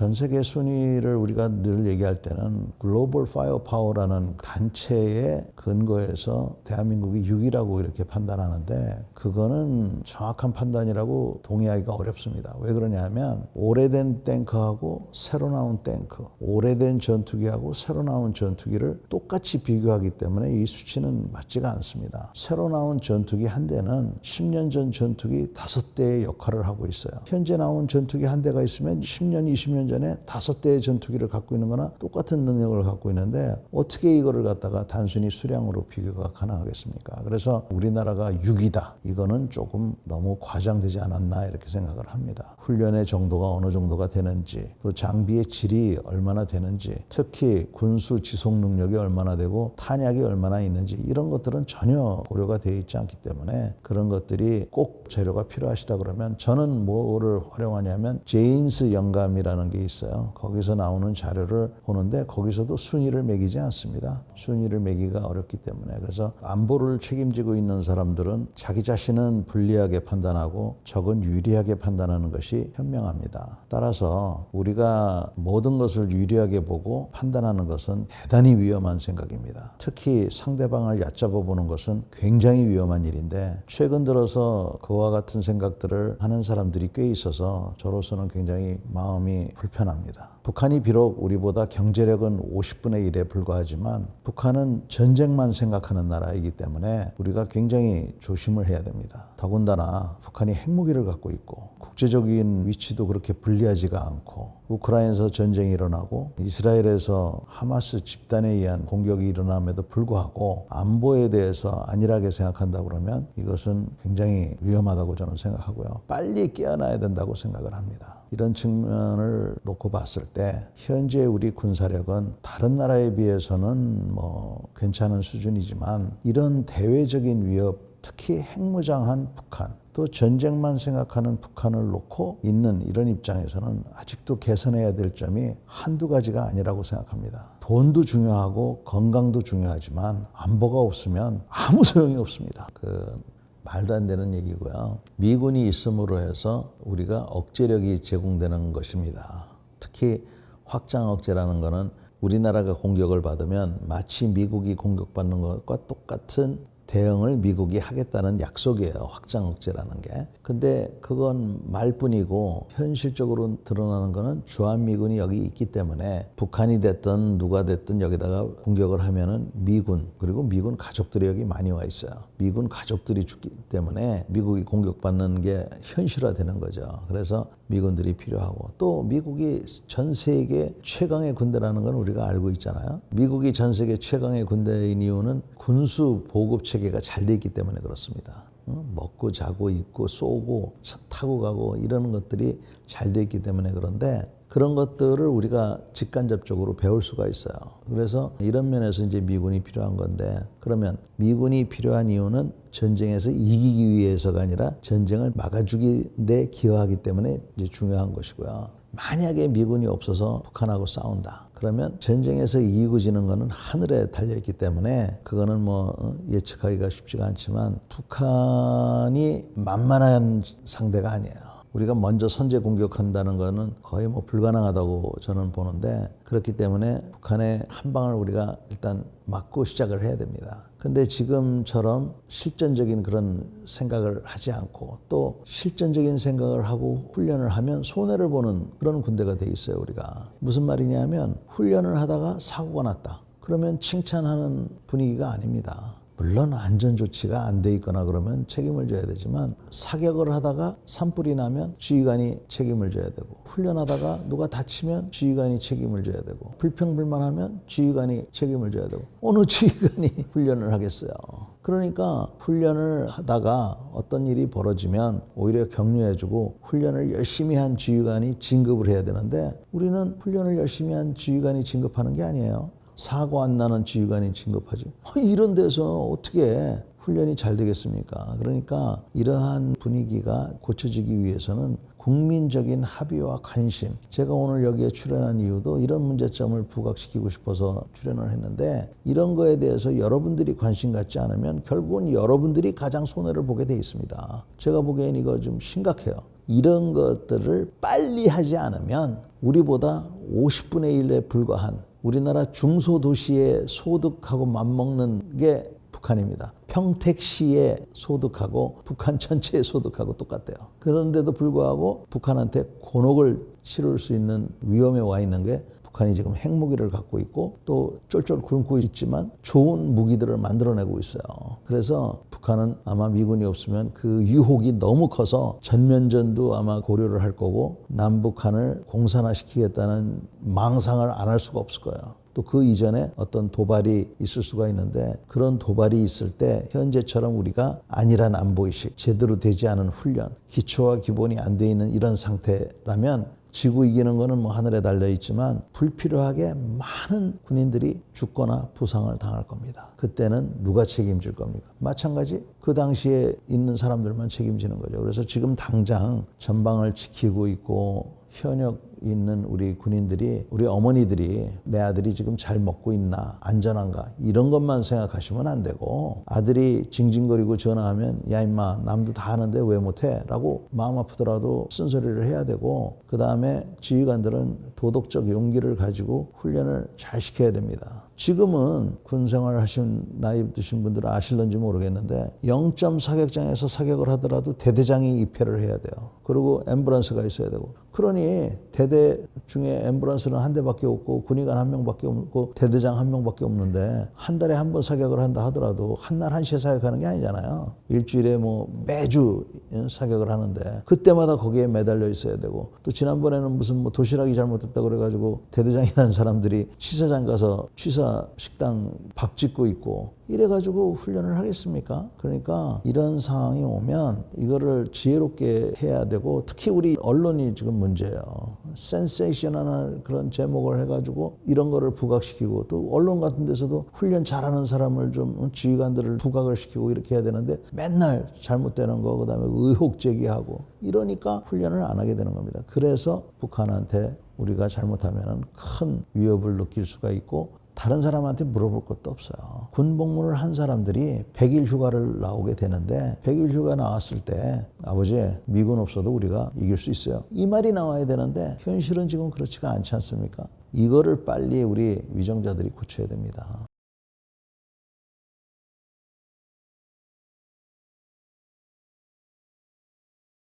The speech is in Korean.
전 세계 순위를 우리가 늘 얘기할 때는 글로벌 파이어 파워라는 단체의 근거에서 대한민국이 6위라고 이렇게 판단하는데 그거는 정확한 판단이라고 동의하기가 어렵습니다. 왜 그러냐면 오래된 탱크하고 새로 나온 탱크, 오래된 전투기하고 새로 나온 전투기를 똑같이 비교하기 때문에 이 수치는 맞지가 않습니다. 새로 나온 전투기 한 대는 10년 전 전투기 다섯 대의 역할을 하고 있어요. 현재 나온 전투기 한 대가 있으면 10년, 20년 전에 다섯 대의 전투기를 갖고 있는 거나 똑같은 능력을 갖고 있는데 어떻게 이거를 갖다가 단순히 수량으로 비교가 가능하겠습니까? 그래서 우리나라가 6위다. 이거는 조금 너무 과장되지 않았나 이렇게 생각을 합니다. 훈련의 정도가 어느 정도가 되는지 또 장비의 질이 얼마나 되는지 특히 군수 지속 능력이 얼마나 되고 탄약이 얼마나 있는지 이런 것들은 전혀 고려가 되어 있지 않기 때문에 그런 것들이 꼭 재료가 필요하시다 그러면 저는 뭐를 활용하냐면 제인스 영감이라는 게 있어요. 거기서 나오는 자료를 보는데 거기서도 순위를 매기지 않습니다. 순위를 매기가 어렵기 때문에 그래서 안보를 책임지고 있는 사람들은 자기 자신은 불리하게 판단하고 적은 유리하게 판단하는 것이 현명합니다. 따라서 우리가 모든 것을 유리하게 보고 판단하는 것은 대단히 위험한 생각입니다. 특히 상대방을 얕잡아 보는 것은 굉장히 위험한 일인데 최근 들어서 그와 같은 생각들을 하는 사람들이 꽤 있어서 저로서는 굉장히 마음이 불편합니다. 북한이 비록 우리보다 경제력은 50분의 1에 불과하지만 북한은 전쟁만 생각하는 나라이기 때문에 우리가 굉장히 조심을 해야 됩니다. 더군다나 북한이 핵무기를 갖고 있고 국제적인 위치도 그렇게 불리하지가 않고 우크라이나에서 전쟁이 일어나고 이스라엘에서 하마스 집단에 의한 공격이 일어남에도 불구하고 안보에 대해서 안일하게 생각한다 그러면 이것은 굉장히 위험하다고 저는 생각하고요. 빨리 깨어나야 된다고 생각을 합니다. 이런 측면을 놓고 봤을 때 현재 우리 군사력은 다른 나라에 비해서는 뭐 괜찮은 수준이지만 이런 대외적인 위협 특히 핵무장한 북한 또 전쟁만 생각하는 북한을 놓고 있는 이런 입장에서는 아직도 개선해야 될 점이 한두 가지가 아니라고 생각합니다. 돈도 중요하고 건강도 중요하지만 안보가 없으면 아무 소용이 없습니다. 그 말도 안 되는 얘기고요. 미군이 있음으로 해서 우리가 억제력이 제공되는 것입니다. 특히 확장 억제라는 것은 우리나라가 공격을 받으면 마치 미국이 공격받는 것과 똑같은 대응을 미국이 하겠다는 약속이에요. 확장 억제라는 게. 근데 그건 말뿐이고 현실적으로 드러나는 거는 주한미군이 여기 있기 때문에 북한이 됐든 누가 됐든 여기다가 공격을 하면은 미군 그리고 미군 가족들이 여기 많이 와 있어요. 미군 가족들이 죽기 때문에 미국이 공격받는 게 현실화되는 거죠. 그래서 미군들이 필요하고 또 미국이 전 세계 최강의 군대라는 건 우리가 알고 있잖아요. 미국이 전 세계 최강의 군대인 이유는 군수 보급 체계가 잘 돼 있기 때문에 그렇습니다. 어? 먹고 자고 입고 쏘고 차 타고 가고 이러는 것들이 잘 돼 있기 때문에 그런데 그런 것들을 우리가 직간접적으로 배울 수가 있어요. 그래서 이런 면에서 이제 미군이 필요한 건데 그러면 미군이 필요한 이유는 전쟁에서 이기기 위해서가 아니라 전쟁을 막아주기 데 기여하기 때문에 이제 중요한 것이고요. 만약에 미군이 없어서 북한하고 싸운다. 그러면 전쟁에서 이기고 지는 거는 하늘에 달려 있기 때문에 그거는 뭐 어, 예측하기가 쉽지가 않지만 북한이 만만한 상대가 아니에요. 우리가 먼저 선제 공격한다는 거는 거의 뭐 불가능하다고 저는 보는데 그렇기 때문에 북한의 한 방을 우리가 일단 막고 시작을 해야 됩니다. 근데 지금처럼 실전적인 그런 생각을 하지 않고 또 실전적인 생각을 하고 훈련을 하면 손해를 보는 그런 군대가 돼 있어요, 우리가. 무슨 말이냐면 훈련을 하다가 사고가 났다. 그러면 칭찬하는 분위기가 아닙니다. 물론 안전 조치가 안 돼 있거나 그러면 책임을 져야 되지만 사격을 하다가 산불이 나면 지휘관이 책임을 져야 되고 훈련하다가 누가 다치면 지휘관이 책임을 져야 되고 불평불만하면 지휘관이 책임을 져야 되고 어느 지휘관이 훈련을 하겠어요. 그러니까 훈련을 하다가 어떤 일이 벌어지면 오히려 격려해주고 훈련을 열심히 한 지휘관이 진급을 해야 되는데 우리는 훈련을 열심히 한 지휘관이 진급하는 게 아니에요. 사고 안 나는 지휘관이 진급하지. 이런 데서 어떻게 훈련이 잘 되겠습니까? 그러니까 이러한 분위기가 고쳐지기 위해서는 국민적인 합의와 관심. 제가 오늘 여기에 출연한 이유도 이런 문제점을 부각시키고 싶어서 출연을 했는데 이런 거에 대해서 여러분들이 관심 갖지 않으면 결국은 여러분들이 가장 손해를 보게 돼 있습니다. 제가 보기엔 이거 좀 심각해요. 이런 것들을 빨리 하지 않으면 우리보다 50분의 1에 불과한 우리나라 중소도시의 소득하고 맞먹는 게 북한입니다. 평택시의 소득하고 북한 전체의 소득하고 똑같대요. 그런데도 불구하고 북한한테 곤혹을 치를 수 있는 위험에 와 있는 게 북한이 지금 핵무기를 갖고 있고 또 쫄쫄 굶고 있지만 좋은 무기들을 만들어내고 있어요. 그래서 북한은 아마 미군이 없으면 그 유혹이 너무 커서 전면전도 아마 고려를 할 거고 남북한을 공산화시키겠다는 망상을 안 할 수가 없을 거예요. 또그 이전에 어떤 도발이 있을 수가 있는데 그런 도발이 있을 때 현재처럼 우리가 안일한 안보의식, 제대로 되지 않은 훈련, 기초와 기본이 안 돼 있는 이런 상태라면 지구 이기는 거는 뭐 하늘에 달려 있지만 불필요하게 많은 군인들이 죽거나 부상을 당할 겁니다. 그때는 누가 책임질 겁니까? 마찬가지 그 당시에 있는 사람들만 책임지는 거죠. 그래서 지금 당장 전방을 지키고 있고 현역 있는 우리 군인들이 우리 어머니들이 내 아들이 지금 잘 먹고 있나 안전한가 이런 것만 생각하시면 안 되고 아들이 징징거리고 전화하면 야 임마 남도 다 하는데 왜 못해? 라고 마음 아프더라도 쓴소리를 해야 되고 그 다음에 지휘관들은 도덕적 용기를 가지고 훈련을 잘 시켜야 됩니다. 지금은 군 생활 하신 나이 드신 분들은 아실런지 모르겠는데 0점 사격장에서 사격을 하더라도 대대장이 입회를 해야 돼요. 그리고 앰뷸런스가 있어야 되고. 그러니 대대 중에 앰뷸런스는 한 대밖에 없고 군의관 한 명밖에 없고 대대장 한 명밖에 없는데 한 달에 한 번 사격을 한다 하더라도 한 날 한 시에 사격하는 게 아니잖아요. 일주일에 뭐 매주 사격을 하는데 그때마다 거기에 매달려 있어야 되고 또 지난번에는 무슨 뭐 도시락이 잘못됐 다 그래가지고 대대장이라는 사람들이 취사장 가서 취사 식당 밥 짓고 있고 이래가지고 훈련을 하겠습니까? 그러니까 이런 상황이 오면 이거를 지혜롭게 해야 되고 특히 우리 언론이 지금 문제예요. 센세이션한 그런 제목을 해가지고 이런 거를 부각시키고 또 언론 같은 데서도 훈련 잘하는 사람을 좀 지휘관들을 부각을 시키고 이렇게 해야 되는데 맨날 잘못되는 거 그다음에 의혹 제기하고 이러니까 훈련을 안 하게 되는 겁니다. 그래서 북한한테 우리가 잘못하면 큰 위협을 느낄 수가 있고 다른 사람한테 물어볼 것도 없어요. 군 복무를 한 사람들이 100일 휴가를 나오게 되는데 100일 휴가 나왔을 때 아버지 미군 없어도 우리가 이길 수 있어요. 이 말이 나와야 되는데 현실은 지금 그렇지가 않지 않습니까? 이거를 빨리 우리 위정자들이 고쳐야 됩니다.